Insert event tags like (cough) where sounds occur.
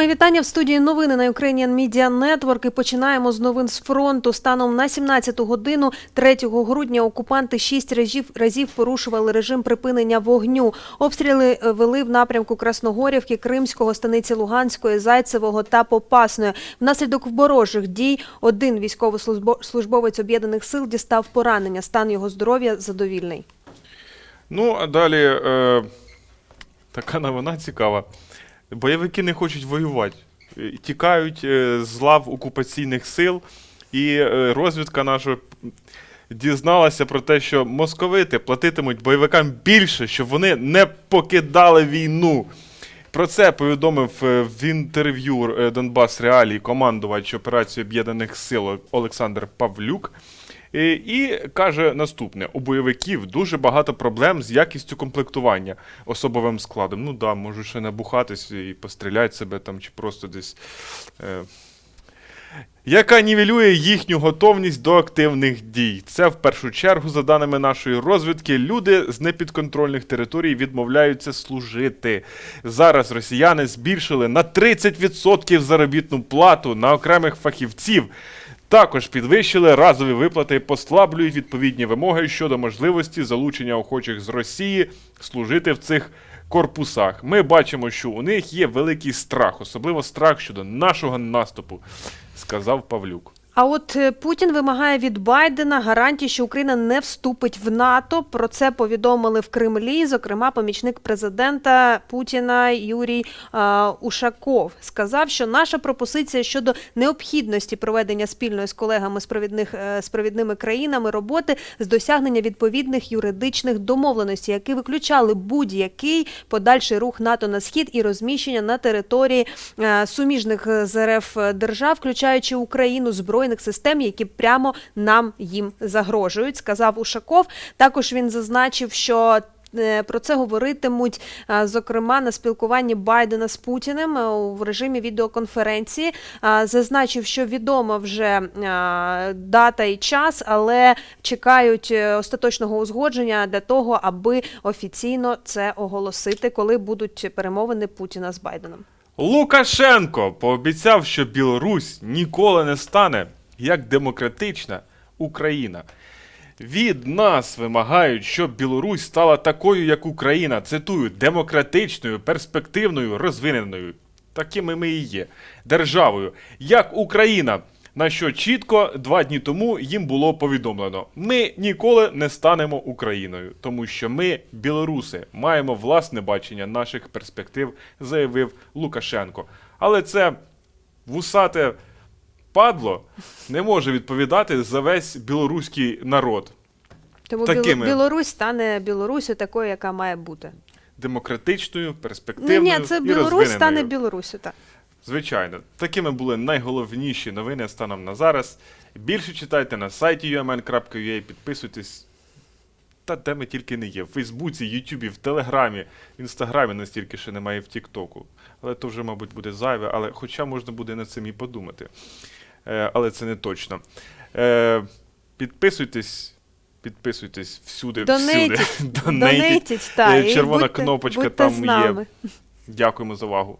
Мої вітання в студії новини на Ukrainian Media Network і починаємо з новин з фронту. Станом на 17 годину 3 грудня окупанти шість разів, разів порушували режим припинення вогню. Обстріли е, вели в напрямку Красногорівки, Кримського, станиці Луганської, Зайцевого та Попасної. Внаслідок ворожих дій один військовослужбовець об'єднаних сил дістав поранення. Стан його здоров'я задовільний. Ну, а далі е, така новина цікава. Бойовики не хочуть воювати. Е, Тікають е, з лав окупаційних сил, і е, розвідка наша дізналася про те, що московити платитимуть бойовикам більше, щоб вони не покидали війну. Про це повідомив в інтерв'ю Донбас Реалії командувач операції Об'єднаних Сил Олександр Павлюк. І, і каже наступне: у бойовиків дуже багато проблем з якістю комплектування особовим складом. Ну да, можуть ще набухатись і постріляти себе там, чи просто десь. Е, яка нівелює їхню готовність до активних дій. Це в першу чергу, за даними нашої розвідки, люди з непідконтрольних територій відмовляються служити. Зараз росіяни збільшили на 30% заробітну плату на окремих фахівців. Також підвищили разові виплати, послаблюють відповідні вимоги щодо можливості залучення охочих з Росії служити в цих корпусах. Ми бачимо, що у них є великий страх, особливо страх щодо нашого наступу, сказав Павлюк. А от е, Путін вимагає від Байдена гарантій, що Україна не вступить в НАТО. Про це повідомили в Кремлі. Зокрема, помічник президента Путіна Юрій е, Ушаков сказав, що наша пропозиція щодо необхідності проведення спільної з колегами з провідних е, з провідними країнами роботи з досягнення відповідних юридичних домовленостей, які виключали будь-який подальший рух НАТО на схід і розміщення на території е, суміжних з РФ держав, включаючи Україну збройних систем, які прямо нам їм загрожують, сказав Ушаков. Також він зазначив, що. е, Про це говоритимуть, е, зокрема, на спілкуванні Байдена з Путіним е, в режимі відеоконференції. Зазначив, що відома вже дата і час, але чекають остаточного узгодження для того, аби офіційно це оголосити, коли будуть перемовини Путіна з Байденом. Лукашенко пообіцяв, що Білорусь ніколи не стане як демократична Україна. Від нас вимагають, щоб Білорусь стала такою, як Україна. Цитую, демократичною, перспективною, розвиненою. Такими ми і є. Державою, як Україна. На що чітко два дні тому їм було повідомлено: ми ніколи не станемо Україною, тому що ми, білоруси, маємо власне бачення наших перспектив, заявив Лукашенко. Але це вусате падло не може відповідати за весь білоруський народ. Тому Такими. Білорусь стане Білорусю такою, яка має бути. Демократичною, Ні, перспективною ні, це і Білорусь розвиненою. стане Білорусю. Так. Звичайно, такими були найголовніші новини станом на зараз. Більше читайте на сайті umn.ua, підписуйтесь. Та де ми тільки не є. В Фейсбуці, Ютубі, в Телеграмі, в Інстаграмі настільки ще немає в Тіктоку. Але то вже, мабуть, буде зайве, але хоча можна буде над цим і подумати. Е, але це не точно. Е, підписуйтесь. Підписуйтесь всюди, Донейтіть. всюди. (laughs) Донейтіть. Та, Е, червона будьте- кнопочка будьте там з є. Дякуємо за увагу.